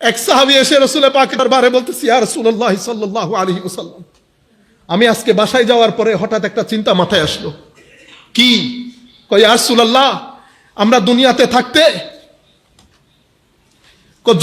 এক সাহাবি এসে রসুলের পাকের দরবারে বলতেছি, ইয়া রাসূলুল্লাহ সাল্লাল্লাহু আলাইহি ওয়াসাল্লাম, আমি আজকে বাসায় যাওয়ার পরে হঠাৎ একটা চিন্তা মাথায় আসলো। কি? কই ইয়া রাসূলুল্লাহ, আমরা দুনিয়াতে থাকতে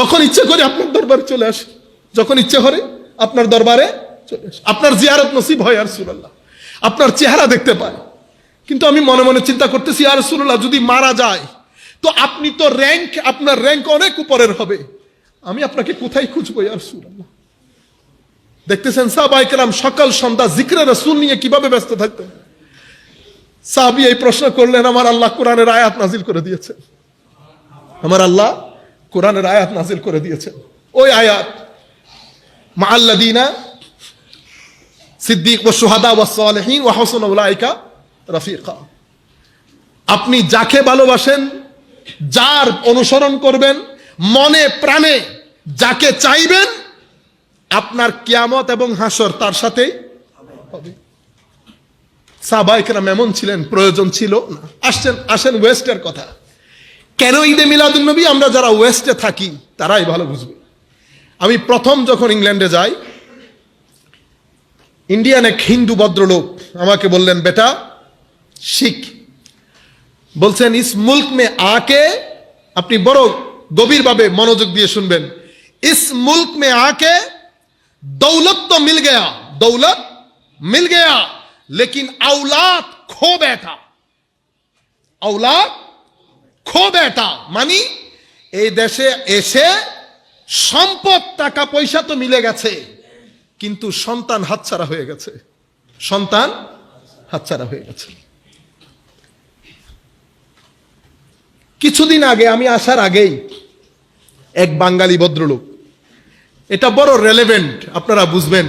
যখন ইচ্ছে করে আপনার দরবারে চলে আসে। যখন ইচ্ছে করে আপনার দরবারে চলে আসে। আপনার জিয়ারত নসিব হয় আর সুরাল্লাহ আপনার চেহারা দেখতে পায় কিন্তু আমি মনে মনে চিন্তা করতেছি আর সুরাল্লাহ যদি মারা যায়, তো আপনি তো র্যাঙ্ক আপনার র্যাঙ্ক অনেক উপরের হবে। আমি আপনাকে কোথায় খুঁজবো আর সুরাল্লাহ দেখতেছেন সাহবাইকেরাম সকাল সন্ধ্যা জিক্রে রসুল নিয়ে কীভাবে ব্যস্ত থাকতেন? সাহাবি এই প্রশ্ন করলেন, আমার আল্লাহ কোরআনের আয়াত নাজিল করে দিয়েছেন। আমার আল্লাহ কোরআনের আয়াত নাজিল করে দিয়েছেন। ওই আয়াত মা আল্লাদিনা সিদ্দিক ও সুহাদা ও সালেহীন ও হাসান উলাইকা রফিকা। আপনি যাকে ভালোবাসেন, যার অনুসরণ করবেন মনে প্রাণে যাকে চাইবেন, আপনার কিয়ামত এবং হাসর তার সাথে হবে। এমন ছিলেন, প্রয়োজন ছিল না। আসছেন, আসেন ওয়েস্টের কথা। কেন ঈদে মিলাদুন্নবী আমরা যারা ওয়েস্টে থাকি, তারাই ভালো বুঝবে। আমি প্রথম যখন ইংল্যান্ডে যাই, ইন্ডিয়ান এক হিন্দু ভদ্রলোক আমাকে বললেন, বেটা, শিখ। বলছেন, ইস মুল্ক মে আকে আপনি বড় গভীরভাবে মনোযোগ দিয়ে শুনবেন। ইস মুল্ক মে আকে, দৌলত তো মিল গেয়া। দৌলত মিল গেয়া, লেকিন আউলাদ খো ব্যাঠা আউলাদ খো ব্যাঠা মানে এই দেশে এসে সম্পদ, টাকা, পয়সা তো মিলে গেছে, কিন্তু সন্তান হাতছাড়া হয়ে গেছে। সন্তান হাতছাড়া হয়ে গেছে। কিছুদিন আগে, আমি আসার আগেই এক বাঙালি ভদ্রলোক, এটা বড় রেলেভেন্ট আপনারা বুঝবেন।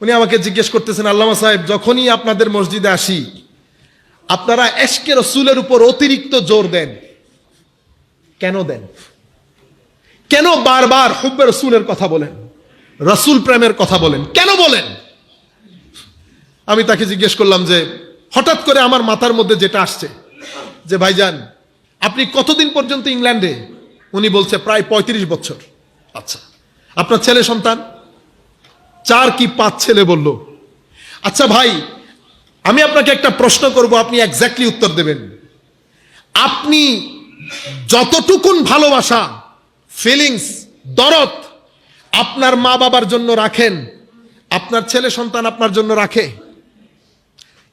উনি আমাকে জিজ্ঞেস করতেছেন, আল্লামা সাহেব, যখনই আপনাদের মসজিদে আসি, আপনারা এশকে রসুলের উপর অতিরিক্ত জোর দেন। কেন দেন? কেন বারবার হুব্বে রসুলের কথা বলেন? রসুল প্রেমের কথা বলেন? কেন বলেন? আমি তাকে জিজ্ঞেস করলাম যে, হঠাৎ করে আমার মাথার মধ্যে যেটা আসছে, যে, ভাইজান আপনি কতদিন পর্যন্ত ইংল্যান্ডে? উনি বলছে প্রায় পঁয়ত্রিশ বছর। আচ্ছা। আপনার ছেলে সন্তান? চার কি পাঁচ ছেলে বলল। আচ্ছা ভাই আমি আপনাকে একটা প্রশ্ন করব আপনি এক্স্যাক্টলি উত্তর দেবেন। আপনি যতটুকুন ভালোবাসা ফিলিংস দরদ আপনার মা বাবার জন্য রাখেন আপনার ছেলে সন্তান আপনার জন্য রাখে?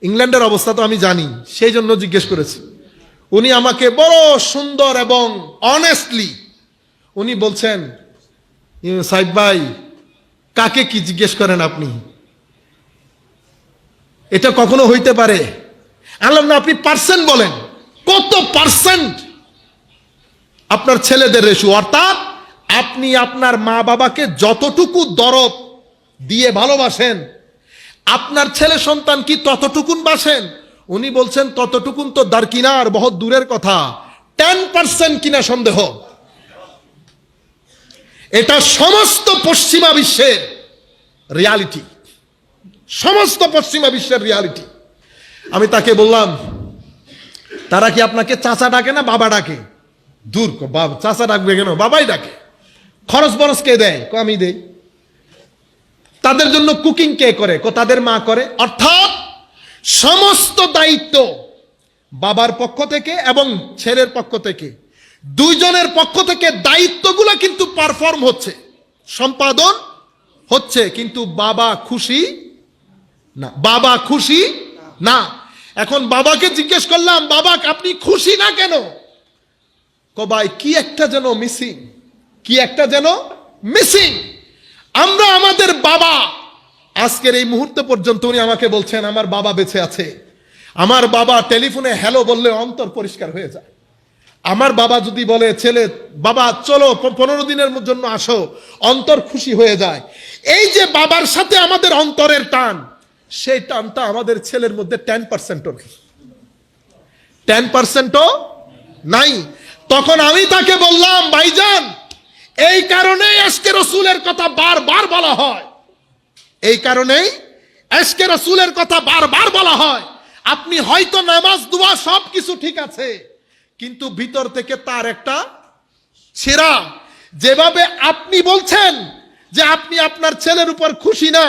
ইংল্যান্ডের অবস্থা তো আমি জানি সেই জন্য জিজ্ঞেস করেছি। উনি আমাকে বড় সুন্দর এবং অনেস্টলি উনি বলছেন "ইয়ে, সাহেব ভাই কাকে কি জিজ্ঞেস করেন আপনি? এটা কখনো হইতে পারে? আল্লাহ না আপনি পার্সেন্ট বলেন। কত পার্সেন্ট আপনার ছেলেদের রেশু অর্থাৎ আপনি আপনার মা বাবাকে যতটুকু দরব দিয়ে ভালোবাসেন আপনার ছেলে সন্তান কি ততটুকুন বাসেন? উনি বলছেন, ততটুকুন তো দারকিনার বহুত দূরের কথা। টেন পার্সেন্ট কিনা সন্দেহ। এটা সমস্ত পশ্চিমা বিশ্বের রিয়ালিটি সমস্ত পশ্চিমা বিশ্বের রিয়ালিটি আমি তাকে বললাম, তারা কি আপনাকে চাচা ডাকে না বাবা ডাকে? দূর চাচা ডাকবে কেন? বাবাই ডাকে। খরচ বরচ কে দেয়? আমি দেই। তাদের জন্য কুকিং কে করে? তাদের মা করে? অর্থাৎ সমস্ত দায়িত্ব বাবার পক্ষ থেকে এবং ছেলের পক্ষ থেকে। দুইজনের পক্ষ থেকে দায়িত্বগুলো কিন্তু পারফর্ম হচ্ছে। সম্পাদন হচ্ছে, কিন্তু বাবা খুশি না। বাবা খুশি না। এখন বাবাকে জিজ্ঞেস করলাম, বাবা, আপনি খুশি না কেন? কবাই কি একটা যেন মিসিং কি একটা যেন মিসিং আমরা আমাদের বাবা আজকের এই মুহূর্ত পর্যন্ত উনি আমাকে বলছেন, আমার বাবা বেঁচে আছে। আমার বাবা টেলিফোনে হ্যালো বললে অন্তর পরিষ্কার হয়ে যায়। আমার বাবা যদি বলে, ছেলে, বাবা, চলো পনেরো দিনের জন্য আসো, অন্তর খুশি হয়ে যায়। এই যে বাবার সাথে আমাদের অন্তরের টান, সেই টানটা আমাদের ছেলের মধ্যে টেন পার্সেন্টও নেই। টেন পার্সেন্টও নাই। তখন আমি তাকে বললাম, ভাইজান, এই কারণেই আজকে রসুলের কথা বারবার বলা হয়। এই কারণেই আজকে রসুলের কথা বারবার বলা হয়, আপনি হয়তো নামাজ, দোয়া সব কিছু ঠিক আছে, কিন্তু ভিতর থেকে তার একটা ছেঁড়া যেভাবে আপনি বলছেন যে আপনি আপনার ছেলের উপর খুশি না,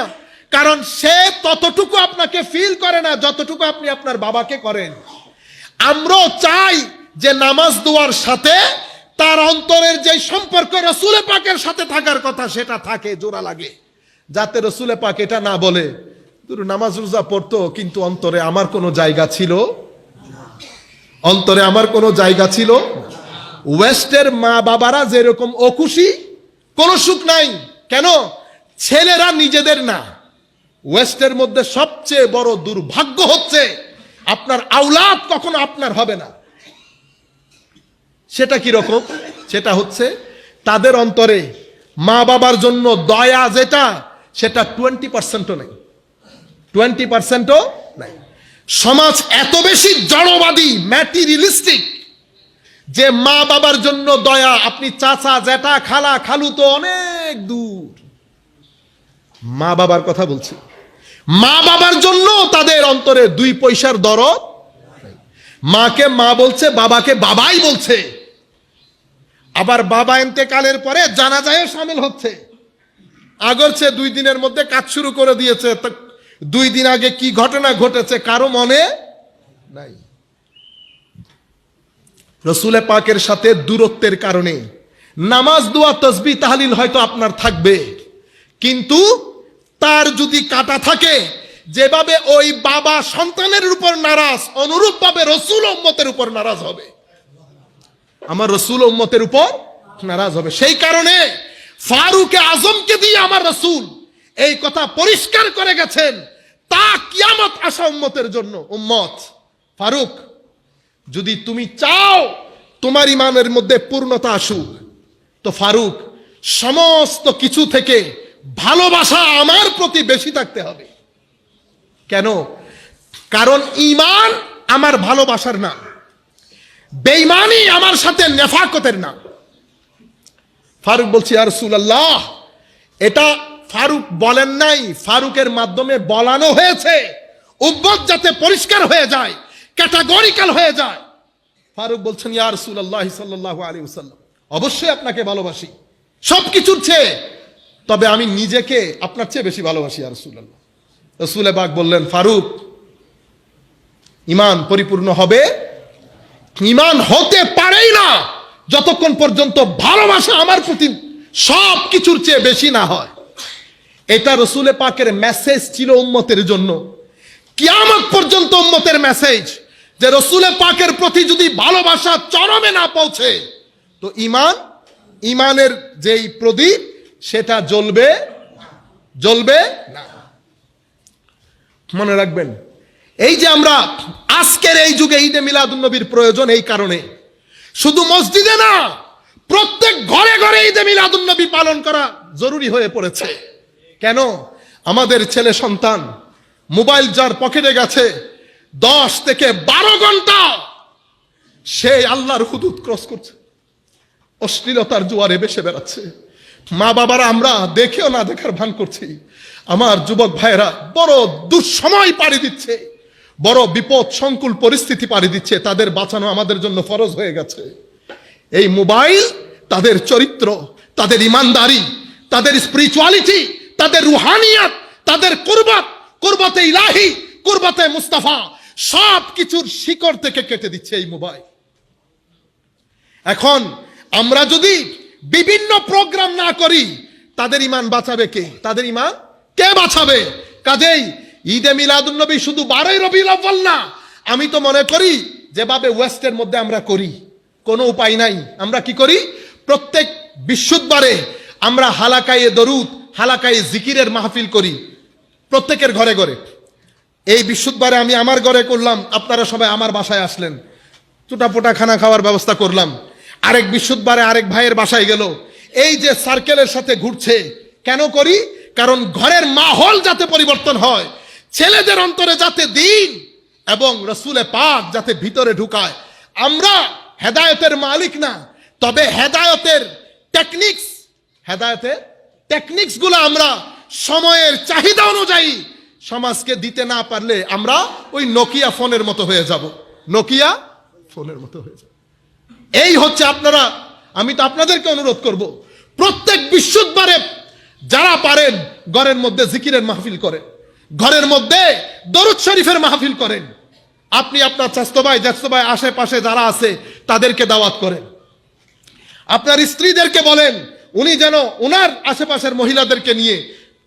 কারণ সে ততটুকু আপনাকে ফিল করে না যতটুকু আপনি আপনার বাবাকে করেন। আমরাও চাই যে নামাজ, দোয়ার সাথে তার অন্তরের যে সম্পর্ক রসুলে পাকের সাথে থাকার কথা, সেটা থাকে, জোড়া লাগে। যাতে রসুলে পাক এটা না বলে নামাজ রোজা পড়তো, কিন্তু অন্তরে আমার কোনো জায়গা ছিল? অন্তরে আমার কোনো জায়গা ছিল? ওয়েস্টের মা বাবারা যেরকম অকুশি কোনো সুখ নাই। কেন? ছেলেরা নিজেদের না। ওয়েস্টের মধ্যে সবচেয়ে বড় দুর্ভাগ্য হচ্ছে, আপনার আউলাদ কখনো আপনার হবে না। সেটা কি রকম? সেটা হচ্ছে, তাদের অন্তরে মা বাবার জন্য দয়া যেটা সেটা টোয়েন্টি পার্সেন্টও নেই। টোয়েন্টি পার্সেন্টও নাই। সমাজ এত বেশি জড়বাদী ম্যাটিরিয়ালিস্টিক যে মা বাবার জন্য দয়া, আপনি চাচা, জ্যাঠা, খালা, খালু তো অনেক দূর। মা বাবার কথা বলছি। মা বাবার জন্য তাদের অন্তরে দুই পয়সার দরদ মাকে মা বলছে, বাবাকে বাবাই বলছে। আবার বাবা এতেকালের পরে জানাজায় সামিল হচ্ছে। আগরছে দুই দিনের মধ্যে কাজ শুরু করে দিয়েছে। দুই দিন আগে কি ঘটনা ঘটেছে কারও মনে নাই? রসুলে পাকের সাথে দূরত্বের কারণে নামাজ, দোয়া, তসবি, তাহলিল হয়তো আপনার থাকবে। কিন্তু তার যদি কাটা থাকে, যেভাবে ওই বাবা সন্তানের উপর নারাজ অনুরূপ ভাবে রসুল উম্মতের উপর নারাজ হবে। আমার রসুল উম্মতের উপর নারাজ হবে। সেই কারণে ফারুকে আজমকে দিয়ে আমার রসুল এই কথা পরিষ্কার করে গেছেন, তা কিয়ামত আসা উম্মতের জন্য। উম্মত, ফারুক, যদি তুমি চাও তোমার ইমানের মধ্যে পূর্ণতা আসুক, তো ফারুক, সমস্ত কিছু থেকে ভালোবাসা আমার প্রতি বেশি থাকতে হবে। কেন? কারণ ইমান আমার ভালোবাসার নাম বেইমানি আমার সাথে নেফাকতের নাম। ফারুক বলছি আর সুলাল্লাহ এটা ফারুক বলেন নাই, ফারুকের মাধ্যমে বলানো হয়েছে। উব্বত যাতে পরিষ্কার হয়ে যায়, ক্যাটাগরিক্যাল হয়ে যায়। ফারুক বলছেন, ইয়া রাসূলুল্লাহ সাল্লাল্লাহু আলাইহি ওয়াসাল্লাম, অবশ্যই আপনাকে ভালোবাসি, সবকিছুর চেয়ে। তবে আমি নিজেকে আপনার চেয়ে বেশি ভালোবাসি আর রাসূলুল্লাহ। রসুল বাগ বললেন, ফারুক ইমান পরিপূর্ণ হবে ইমান হতে পারেই না। যতক্ষণ পর্যন্ত ভালোবাসা আমার প্রতি সব কিছুর চেয়ে বেশি না হয়। এটা রসুলে পাকের মেসেজ ছিল উম্মতের জন্য। কিয়ামত পর্যন্ত উম্মতের মেসেজ যে রসুলে পাকের প্রতি যদি ভালোবাসা চরমে না পৌঁছে, তো ইমান ইমানের যেই প্রদীপ, সেটা জ্বলবে জ্বলবে না। মনে রাখবেন, এই যে আমরা আজকের এই যুগে ঈদে মিলাদুন নবীর প্রয়োজন এই কারণে। শুধু মসজিদে না, প্রত্যেক ঘরে ঘরে ঈদে মিলাদুন নবী পালন করা জরুরি হয়ে পড়েছে। কেন? আমাদের ছেলে সন্তান মোবাইল যার পকেটে গেছে, দশ থেকে বারো ঘণ্টা সে আল্লাহর হুদুদ ক্রস করছে। অশ্লীলতার জোয়ারে বেসে বেড়াচ্ছে। মা বাবারা, আমরা দেখেও না দেখার ভান করছি। আমার যুবক ভাইয়েরা বড় দুঃসময় পাড়ি দিচ্ছে। বড় বিপদ, সংকুল পরিস্থিতি পাড়ি দিচ্ছে, তাদের বাঁচানো আমাদের জন্য ফরজ হয়ে গেছে। এই মোবাইল, তাদের চরিত্র, তাদের ইমানদারি, তাদের স্পিরিচুয়ালিটি তাদের রুহানিয়াত, তাদের কুরবাত, কুরবাতে ইলাহি, কুরবাতে মুস্তাফা, সব কিছুর শিকড় থেকে কেটে দিচ্ছে এই মোবাইল। এখন আমরা যদি বিভিন্ন প্রোগ্রাম না করি, তাদের ইমান বাঁচাবে কে? তাদের ইমান কে বাঁচাবে? কাজেই ঈদে মিলাদুন্নবী শুধু বারোই রবি আব্বাল না। আমি তো মনে করি যেভাবে ওয়েস্টের মধ্যে আমরা করি, কোনো উপায় নাই। আমরা কি করি? প্রত্যেক বিশুদ্ধবারে আমরা হালাকায়ে দরুদ, হালাকায়ে জিকিরের মাহফিল করি, প্রত্যেকের ঘরে ঘরে। এই বিশুদ্ধবারে আমি আমার ঘরে করলাম, আপনারা সবাই আমার বাসায় আসলেন। চুটাপুটা খানা খাওয়ার ব্যবস্থা করলাম। আরেক বিশুদ্ধবারে আরেক ভাইয়ের বাসায় গেল। এই যে সার্কেলের সাথে ঘুরছে, কেন করি? কারণ ঘরের মাহল যাতে পরিবর্তন হয় ছেলেদের অন্তরে যাতে দিন এবং রসুলে পাক যাতে ভিতরে ঢুকায়, আমরা হেদায়তের মালিক না, তবে হেদায়তের টেকনিক্স হেদায়তের টেকনিক্সগুলো আমরা সময়ের চাহিদা অনুযায়ী সমাজকে দিতে না পারলে আমরা ওই নোকিয়া ফোনের মতো হয়ে যাব। নোকিয়া ফোনের মতো হয়ে যাব। এই হচ্ছে আপনারা, আমি তো আপনাদেরকে অনুরোধ করব, প্রত্যেক বিশুদ্ধবারে যারা পারেন ঘরের মধ্যে জিকিরের মাহফিল করেন ঘরের মধ্যে দরুদ শরীফের মাহফিল করেন। আপনি আপনার চাস্তো ভাই জ্যাষ্ঠ ভাই আশেপাশে যারা আছে, তাদেরকে দাওয়াত করেন। আপনার স্ত্রীদেরকে বলেন, উনি যেন ওনার আশেপাশের মহিলাদেরকে নিয়ে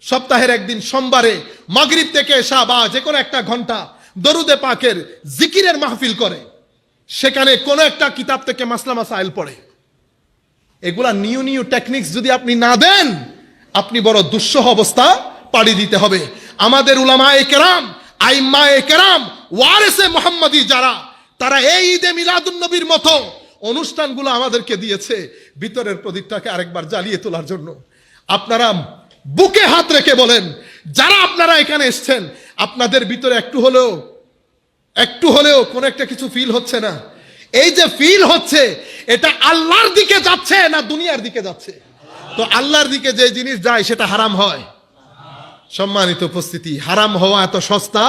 সপ্তাহের একদিন সোমবারে মাগরিব থেকে এসা বা যে কোনো একটা ঘণ্টা দরুদে পাকের জিকিরের মাহফিল করে। সেখানে কোনো একটা কিতাব থেকে মাসলা মাসাইল পড়ে। এগুলা নিউ নিউ টেকনিক্স যদি আপনি না দেন, আপনি বড় দুঃসহ অবস্থা পাড়ি দিতে হবে। আমাদের উলামা কেরাম আইম্মা কেরাম, ওয়ারেসে মোহাম্মদী যারা, তারা এই ঈদে মিলাদুন নবীর মতো অনুষ্ঠানগুলো আমাদেরকে দিয়েছে ভিতরের প্রদীপটাকে আরেকবার জ্বালিয়ে তোলার জন্য। আপনারা বুকে হাত রেখে বলেন, যারা আপনারা এখানে এসছেন, আপনাদের ভিতরে একটু হলেও একটু হলেও কোন একটা কিছু ফিল হচ্ছে না। এই যে ফিল হচ্ছে, এটা আল্লাহর দিকে যাচ্ছে না দুনিয়ার দিকে যাচ্ছে? তো আল্লাহর দিকে যে জিনিস যায়, সেটা হারাম হয়। সম্মানিত উপস্থিতি হারাম হওয়া এত সস্তা?